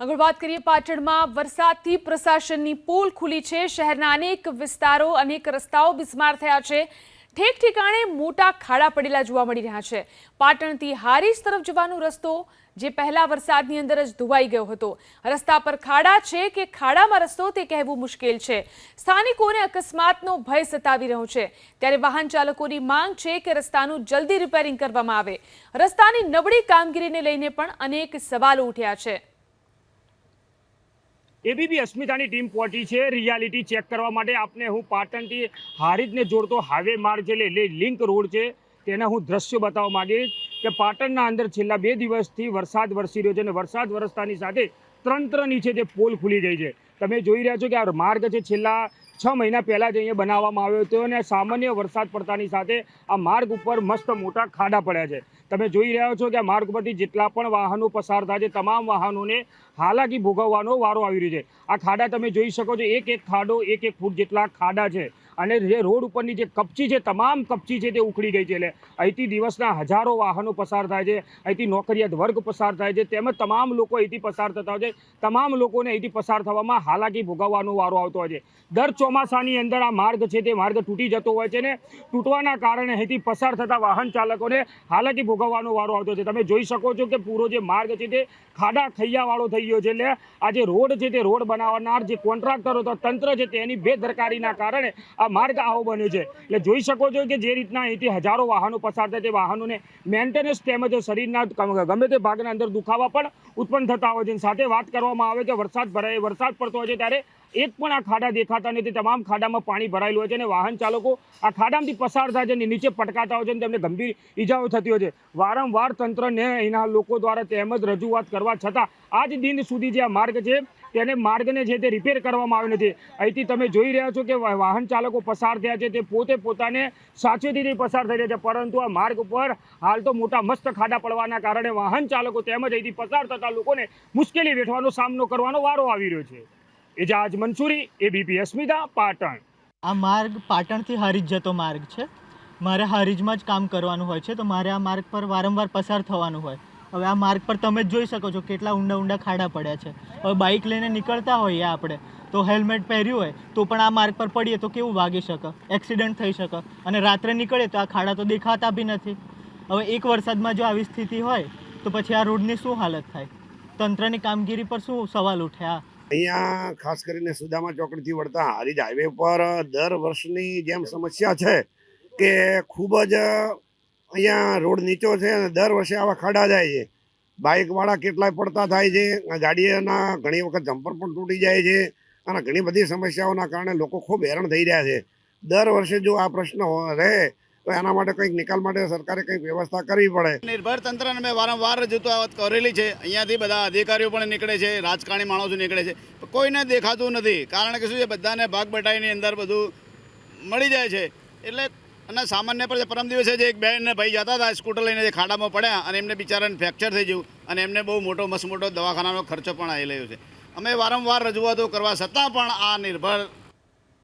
આગળ વાત કરીએ પાટણમાં. વરસાદથી પ્રશાસનની પોલ ખુલી છે. શહેરના અનેક વિસ્તારો, અનેક રસ્તાઓ બિસ્માર થયા છે. ઠેક ઠેકાણે મોટા ખાડા પડેલા જોવા મળી રહ્યા છે. પાટણથી હારીજ તરફ જવાનો રસ્તો, જે પહેલા વરસાદની અંદર જ ધોવાઈ ગયો હતો. રસ્તા પર ખાડા છે કે ખાડામાં રસ્તો તે કહેવું મુશ્કેલ છે. સ્થાનિકોને અકસ્માતનો ભય સતાવી રહ્યો છે. ત્યારે વાહન ચાલકોની માંગ છે કે રસ્તાનું જલ્દી રિપેરિંગ કરવામાં આવે. રસ્તાની નબળી કામગીરીને લઈને પણ અનેક સવાલો ઉઠ્યા છે. એબીપી અસ્મિતાની ટીમ પહોંચી છે. રિયાલિટી ચેક કરવા માટે આપને હું પાટણથી હારીજને જોડતો હાઈવે માર્ગ છે, એટલે લિંક રોડ છે. તેના હું દ્રશ્યો બતાવવા માંગીશ કે પાટણના અંદર છેલ્લા બે દિવસથી વરસાદ વરસી રહ્યો છે અને વરસાદ વરસતાની સાથે ત્રણ ત્રણ નીચે જે પોલ ખુલી ગઈ છે. તમે જોઈ રહ્યા છો કે આ માર્ગ છે, છેલ્લા છ મહિના પહેલાં જ અહીંયા બનાવવામાં આવ્યો હતો અને સામાન્ય વરસાદ પડતાની સાથે આ માર્ગ ઉપર મસ્ત મોટા ખાડા પડ્યા છે. તમે જોઈ રહ્યા છો કે આ માર્ગ પરથી જેટલા પણ વાહનો પસાર થાય છે, તમામ વાહનોને હાલાકી ભોગવવાનો વારો આવી રહ્યો છે. આ ખાડા તમે જોઈ શકો છો, એક એક ખાડો એક એક ફૂટ જેટલા ખાડા છે. અને જે રોડ ઉપરની જે કપચી છે, તમામ કપચી છે તે ઉખડી ગઈ છે એટલે અહીંથી દિવસના હજારો વાહનો પસાર થાય છે, અહીંથી નોકરિયાત વર્ગ પસાર થાય છે, તેમજ તમામ લોકો અહીંથી પસાર થતા હોય છે. તમામ લોકોને અહીંથી પસાર થવામાં હાલાકી ભોગવવાનો વારો આવતો હોય છે. દર ચોમાસાની અંદર આ માર્ગ છે તે માર્ગ તૂટી જતો હોય છે ને તૂટવાના કારણે અહીંથી પસાર થતા વાહન ચાલકોને હાલાકી ભોગવવાનો વારો આવતો છે. તમે જોઈ શકો છો કે પૂરો જે માર્ગ છે તે ખાડા ખૈયાવાળો થઈ ગયો છે એટલે આ જે રોડ છે તે રોડ બનાવનાર જે કોન્ટ્રાક્ટરો તંત્ર છે તેની બેદરકારીના કારણે આ માર્ગ આવો બન્યો છે. એટલે જોઈ શકો છો કે જે રીતના અહીંથી હજારો વાહનો પસાર થાય તે વાહનોને મેન્ટેનન્સ તેમજ શરીરના ગમે તે ભાગના અંદર દુખાવા પણ ઉત્પન્ન થતા હોય છે. સાથે વાત કરવામાં આવે કે વરસાદ ભરાય, વરસાદ પડતો હોય છે ત્યારે એક પણ આ ખાડા દેખાતા નથી. તમામ ખાડામાં પાણી ભરાયેલું હોય છે અને વાહન ચાલકો આ ખાડામાંથી પસાર થાય છે અને નીચે પટકાતા હોય છે અને તેમને ગંભીર ઈજાઓ થતી હોય છે. વારંવાર તંત્રને અહીંના લોકો દ્વારા તેમજ રજૂઆત કરવા છતાં આજ દિન સુધી જે આ માર્ગ છે, તેને માર્ગને જે તે રિપેર કરવામાં આવ્યો નથી. અહીંથી તમે જોઈ રહ્યા છો કે વાહન ચાલકો પસાર થયા છે તે પોતે પોતાને સાચવેતીથી પસાર થઈ રહ્યા છે. પરંતુ આ માર્ગ ઉપર હાલ તો મોટા મસ્ત ખાડા પડવાના કારણે વાહન ચાલકો તેમજ અહીંથી પસાર થતા લોકોને મુશ્કેલી વેઠવાનો સામનો કરવાનો વારો આવી રહ્યો છે. એજાજ મંસૂરી એબીપી અસ્મિતા, પાટણ. આ માર્ગ પાટણથી હારીજ જતો માર્ગ છે. મારે હારીજમાં જ કામ કરવાનું હોય છે, તો મારે આ માર્ગ પર વારંવાર પસાર થવાનું હોય. હવે આ માર્ગ પર તમે જ જોઈ શકો છો કેટલા ઊંડા ઊંડા ખાડા પડ્યા છે. હવે બાઇક લઈને નીકળતા હોઈએ આપણે, તો હેલ્મેટ પહેર્યું હોય, તો પણ આ માર્ગ પર પડીએ તો કેવું વાગી શકે? એક્સિડન્ટ થઈ શકે. અને રાત્રે નીકળીએ તો આ ખાડા તો દેખાતા બી નથી. હવે એક વરસાદમાં જો આવી સ્થિતિ હોય, તો પછી આ રોડની શું હાલત થાય? તંત્રની કામગીરી પર શું સવાલ ઉઠે? આ અહીંયા ખાસ કરીને સુદામા ચોકડીથી વળતા હારીજ હાઈવે પર દર વર્ષની જેમ સમસ્યા છે કે ખૂબ જ અહીંયા રોડ નીચો છે અને દર વર્ષે આવા ખાડા જાય છે. બાઇકવાળા કેટલાય પડતા થાય છે ગાડીઓના ઘણી વખત જમ્પર પણ તૂટી જાય છે, અને ઘણી બધી સમસ્યાઓના કારણે લોકો ખૂબ હેરાન થઈ રહ્યા છે. દર વર્ષે જો આ પ્રશ્ન રહે, તો એના માટે કંઈક નિકાલ માટે સરકારે કંઈક વ્યવસ્થા કરવી પડે. નિર્ભર તંત્રને મેં વારંવાર રજૂઆત કરેલી છે. અહીંયાથી બધા અધિકારીઓ પણ નીકળે છે, રાજકારણી માણસો નીકળે છે. કોઈને દેખાતું નથી, કારણ કે શું છે, બધાને ભાગ બટાઈની અંદર બધું મળી જાય છે. એટલે અને સામાન્ય પર પરમ દિવસે જે એક બેન ભાઈ જતા હતા, સ્કૂટર લઈને જે ખાડામાં પડ્યા અને એમને બિચારાને ફ્રેક્ચર થઈ ગયું અને એમને બહુ મોટો, મસ્ત મોટો દવાખાનાનો ખર્ચો પણ આવી રહ્યો છે. અમે વારંવાર રજૂઆતો કરવા છતાં પણ આ નિર્ભર